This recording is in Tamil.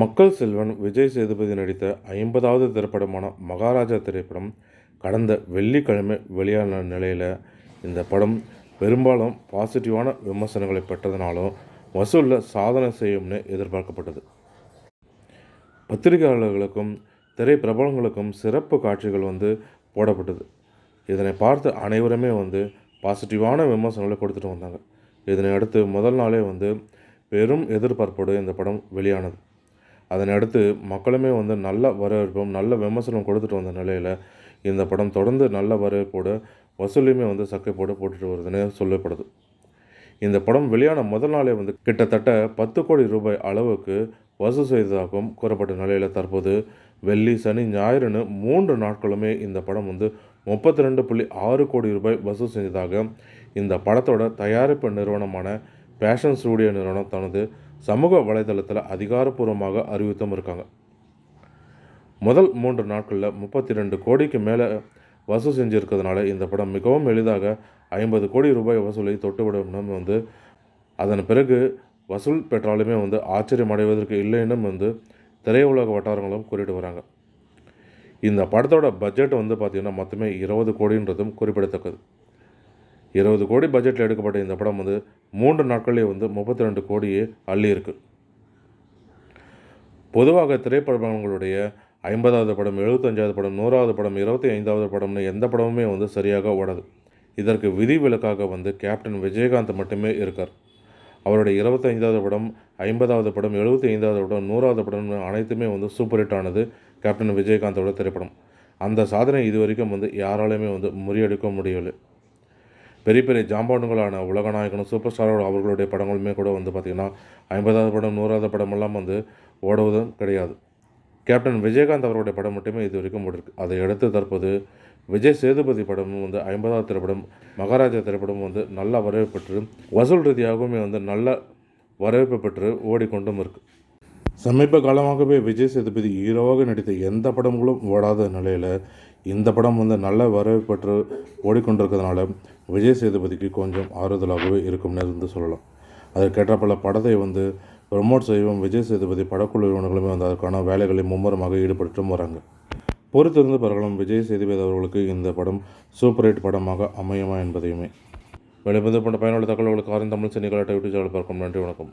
மக்கள் செல்வன் விஜய் சேதுபதி நடித்த ஐம்பதாவது திரைப்படமான மகாராஜா திரைப்படம் கடந்த வெள்ளிக்கிழமை வெளியான நிலையில் இந்த படம் பெரும்பாலும் பாசிட்டிவான விமர்சனங்களை பெற்றதுனாலும் வசூலில் சாதனை செய்யும்னு எதிர்பார்க்கப்பட்டது. பத்திரிகையாளர்களுக்கும் திரை பிரபலங்களுக்கும் சிறப்பு காட்சிகள் வந்து போடப்பட்டது. இதனை பார்த்து அனைவருமே வந்து பாசிட்டிவான விமர்சனங்களை கொடுத்துட்டு வந்தாங்க. இதனை அடுத்து முதல் நாளே வந்து பெரும் எதிர்பார்ப்போடு இந்த படம் வெளியானது. அதனை அடுத்து மக்களுமே வந்து நல்ல வரவேற்பும் நல்ல விமர்சனம் கொடுத்துட்டு வந்த நிலையில் இந்த படம் தொடர்ந்து நல்ல வரவேற்போடு வசூலையுமே வந்து சக்கை போட்டு போட்டுட்டு வருதுன்னு சொல்லப்படுது. இந்த படம் வெளியான முதல் நாளே வந்து கிட்டத்தட்ட பத்து கோடி ரூபாய் அளவுக்கு வசூல் செய்ததாகவும் கூறப்பட்ட நிலையில் தற்போது வெள்ளி சனி ஞாயிறுன்னு மூன்று நாட்களுமே இந்த படம் வந்து முப்பத்தி ரெண்டு புள்ளி ஆறு கோடி ரூபாய் வசூல் செஞ்சதாக இந்த படத்தோட தயாரிப்பு நிறுவனமான ஃபேஷன் ஸ்டூடியோ நிறுவனம் தனது சமூக வலைதளத்தில் அதிகாரப்பூர்வமாக அறிவித்தும் இருக்காங்க. முதல் மூன்று நாட்களில் முப்பத்தி ரெண்டு கோடிக்கு மேலே வசூல் செஞ்சுருக்கிறதுனால இந்த படம் மிகவும் எளிதாக ஐம்பது கோடி ரூபாய் வசூலை தொட்டுவிடும் வந்து அதன் பிறகு வசூல் பெற்றாலுமே வந்து ஆச்சரியம் அடைவதற்கு இல்லைன்னு வந்து திரையுலக வட்டாரங்களும் கூறிட்டு வராங்க. இந்த படத்தோட பட்ஜெட் வந்து பார்த்திங்கன்னா மொத்தமே இருபது கோடின்றதும் குறிப்பிடத்தக்கது. இருபது கோடி பட்ஜெட்டில் எடுக்கப்பட்ட இந்த படம் வந்து மூன்று நாட்களே வந்து முப்பத்தி ரெண்டு கோடியே அள்ளியிருக்கு. பொதுவாக திரைப்படங்களுடைய ஐம்பதாவது படம் எழுபத்தஞ்சாவது படம் நூறாவது படம் இருபத்தி ஐந்தாவது படம்னு எந்த படமுமே வந்து சரியாக ஓடாது. இதற்கு விதிவிலக்காக வந்து கேப்டன் விஜயகாந்த் மட்டுமே இருக்கார். அவருடைய இருபத்தைந்தாவது படம் ஐம்பதாவது படம் எழுபத்தி ஐந்தாவது படம் நூறாவது படம் அனைத்துமே வந்து சூப்பர் ஹிட் ஆனது கேப்டன் விஜயகாந்தோட திரைப்படம். அந்த சாதனை இது வரைக்கும் வந்து யாராலையுமே வந்து முறியடிக்க முடியவில்லை. பெரிய பெரிய ஜாம்பானுங்களான உலகநாயகனும் சூப்பர் ஸ்டாரோட அவர்களுடைய படங்களுமே கூட வந்து பார்த்திங்கன்னா ஐம்பதாவது படம் நூறாவது படமெல்லாம் வந்து ஓடுவதும் கிடையாது. கேப்டன் விஜயகாந்த் அவருடைய படம் மட்டுமே இது வரைக்கும் ஓடிருக்கு. அதை அடுத்து தற்போது விஜய் சேதுபதி படமும் வந்து ஐம்பதாவது திரைப்படம் மகாராஜா திரைப்படமும் வந்து நல்ல வரவேற்பு பெற்று வசூல் ரீதியாகவுமே வந்து நல்ல வரவேற்பு பெற்று ஓடிக்கொண்டும் இருக்குது சமீப காலமாகவே விஜய் சேதுபதி ஹீரோவாக நடித்த எந்த படங்களும் ஓடாத நிலையில் இந்த படம் வந்து நல்ல வரவேற்பு பெற்று ஓடிக்கொண்டிருக்கிறதுனால விஜய் சேதுபதிக்கு கொஞ்சம் ஆறுதலாகவே இருக்கும்னு இருந்து சொல்லலாம். அதற்கேற்ற பல படத்தை வந்து ப்ரமோட் செய்யவும் விஜய் சேதுபதி படக்குழு நிறுவனங்களுமே வந்து அதற்கான வேலைகளை மும்முரமாக ஈடுபட்டுட்டும் வராங்க. பொறுத்திருந்து பார்க்கலாம் விஜய் சேதுபதி அவர்களுக்கு இந்த படம் சூப்பர் ஹிட் படமாக அமையுமா என்பதையுமே. வெளிப்பது போன்ற பயனுள்ள தகவல்களுக்கு ஆரம்ப தமிழ் செய்திகளை யூடியூப் சேனல் பார்க்கும் நன்றி வணக்கம்.